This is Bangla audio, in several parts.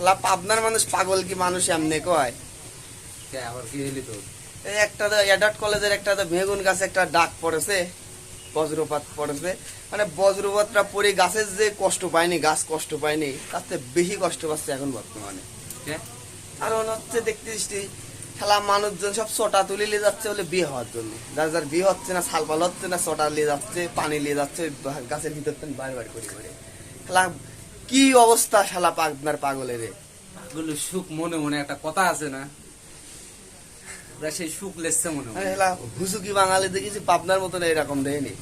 শালা পাবনার মানুষ পাগল কি মানুষ এমনি কয়? আবার কি হইলি তোর? এই একটা তো অ্যাডাল্ট কলেজের একটা তো বেগুন গাছে একটা ডাক পড়েছে বজ্রপাত পড়েছে। মানে বজ্রপাতটা পড়ে গাছের যে কষ্ট পায়নি গাছ কষ্ট পায়নি তার থেকে বেশি কষ্ট পাচ্ছে এখন বর্তমানে। কারণ হচ্ছে দেখতেছিস খেলা মানুষজন সব চটা তুলে নিয়ে যাচ্ছে বলে বিয়ে হওয়ার জন্য। যার যার বিয়ে হচ্ছে না সালপাল হচ্ছে না চটা নিয়ে যাচ্ছে পানি নিয়ে যাচ্ছে গাছের ভিতর বার বার করে করে। খেলা কি অবস্থা শালা পাগনার পাগলের রে? গুলো সুখ মনে মনে একটা কথা আছে না? ওরা সেই সুখ লেসছে মনে মনে। হুসুকি বাঙালি দেখেছি পাবনার মতন এরকম দেয়নি।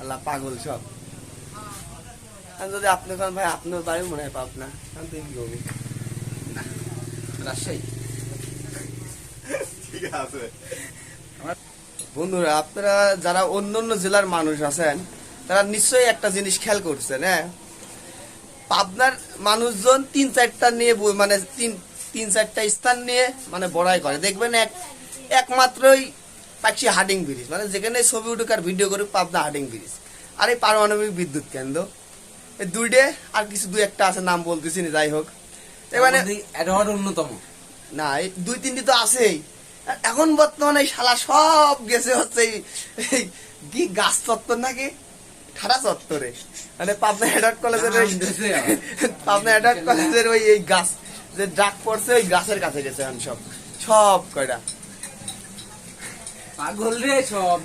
আল্লাহ পাগল সব। যদি আপনি কোন ভাই আপনার বাড়ি মনে হয় পাবনা। আমি তো কি করব রাজশাহী। ঠিক আছে। বন্ধুরা আপনারা যারা অন্য অন্য জেলার মানুষ আছেন তারা নিশ্চয়ই একটা জিনিস খেয়াল করছেন হ্যাঁ? পাবনার মানুষজন তিন চারটা নিয়ে মানে তিন তিন চারটা স্থান নিয়ে মানে বড়াই করে। দেখবেন এক একমাত্রই পাচ্ছি হাডিং ব্রিজ। মানে যেখানে ছবি উঠুক আর ভিডিও করুক পাবনা হাডিং ব্রিজ। আর এই পারমাণবিক বিদ্যুৎ কেন্দ্র। এই দুইটে আর কিছু দুই একটা আছে নাম বলতেছি না যাই হোক। হওয়ার অন্যতম। না এই দুই তিনটি তো আছেই। এখন বর্তমানে শালা সব গেছে হচ্ছে এই- কি গাছ চত্বর নাকি? ঠাডা চত্বরে মানে পাবনা কলেজের ওই-। পাবনা কলেজের ওই এই গাছ যে ডাক পড়ছে ওই গাছের কাছে গেছে এখন সব। সব কয়টা। পাগল রে সব।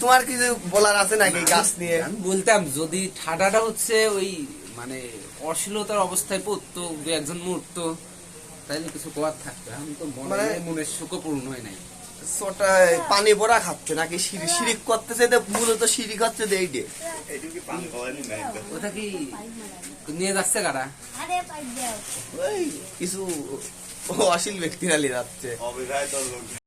তোমার কিছু বলার আছে নাকি গাছ নিয়ে? আমি বলতাম যদি ঠাডাটা হচ্ছে ওই মানে অশ্লীলতার অবস্থায় পড়তো দু একজন মরতো তাইলে কিছু করার থাকতো। এখন তো মনে মানে- মনের সুখ পূর্ণ হয় নাই। ছোটা পানি ভরা খাচ্ছে নাকি সিঁড়ি সিঁড়ি করতেছে তো মূলত সিঁড়ি হচ্ছে এই ডে। ওটা কি নিয়ে যাচ্ছে কারা? কিছু অশীল ব্যক্তিরা নিয়ে যাচ্ছে। অবিধায় তোর লোক।